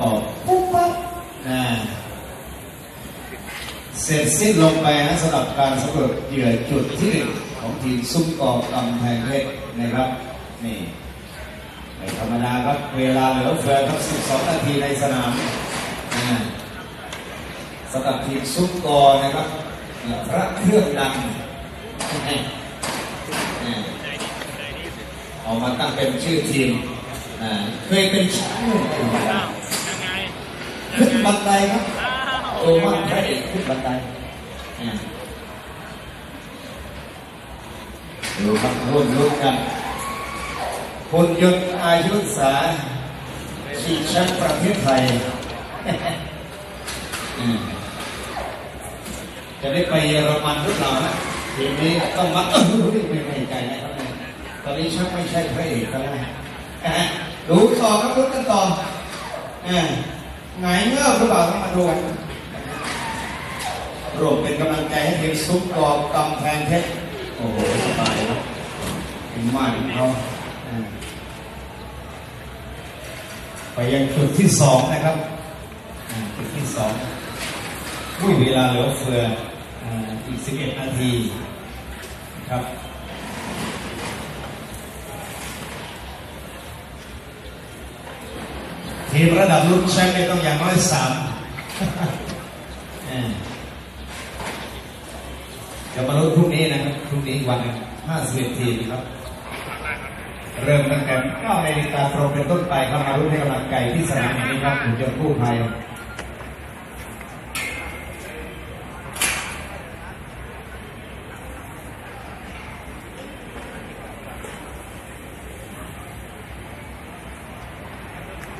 ตอบปุ๊บปั๊บนะเสร็จสิ้นลงไปนะสำหรับการสำรวจเหยื่อจุดที่หนึ่งของทีมซุ้มกอกกำแพงเพชรนะครับนี่ไม่ธรรมดาครับเวลาเหลือเฟือครับ 12 นาทีในสนามอ่าสำหรับทีมซุ้มกอนะครับพระเครื่องดังออกมาตั้งเป็นชื่อทีมอ่าเคยเป็นแชมป์ ขึ้นบันไดขึ้นบันไดครับโตมากพระเอกขึ้นบันไดอ่าดูครับร่วมรุ้นกันคุณยศอายุสาชิงแชมป์ประเทศไทยอืมจะได้ไปเยอรมันหรือเปล่านะทีมนี้ต้องมาเออไม่ไม่ใจนะครับเนี่ยตอนนี้ชักไม่ใช่พระเอกแล้วนะอะดูต่อครับลุ้นกันต่ออ่า ไหนเงือบหรือเปล่าต้องมาดูกันรวมเป็นกำลังใจให้ทีมซุปกรอบกำแพงเพชรโอ้โหสบายครับถึงมากเขาไปยังจุดที่สองนะครับจุดที่สองอุ้ยเวลาเหลือเฟืออ่าอีก11นาทีครับ ทีมระดับรุ่นแชมป์เนี่ยต้องอย่างน้อยสามเออเดี๋ยวมาลุ้นพรุ่งนี้นะครับ พรุ่งนี้วันห้าสิบทีมครับ เริ่มตั้งแต่9นาฬิกาตรงเป็นต้นไปเข้ามาลุ้นให้กำลังใจที่สนามนี้ครับหุ่นยนต์กู้ภัย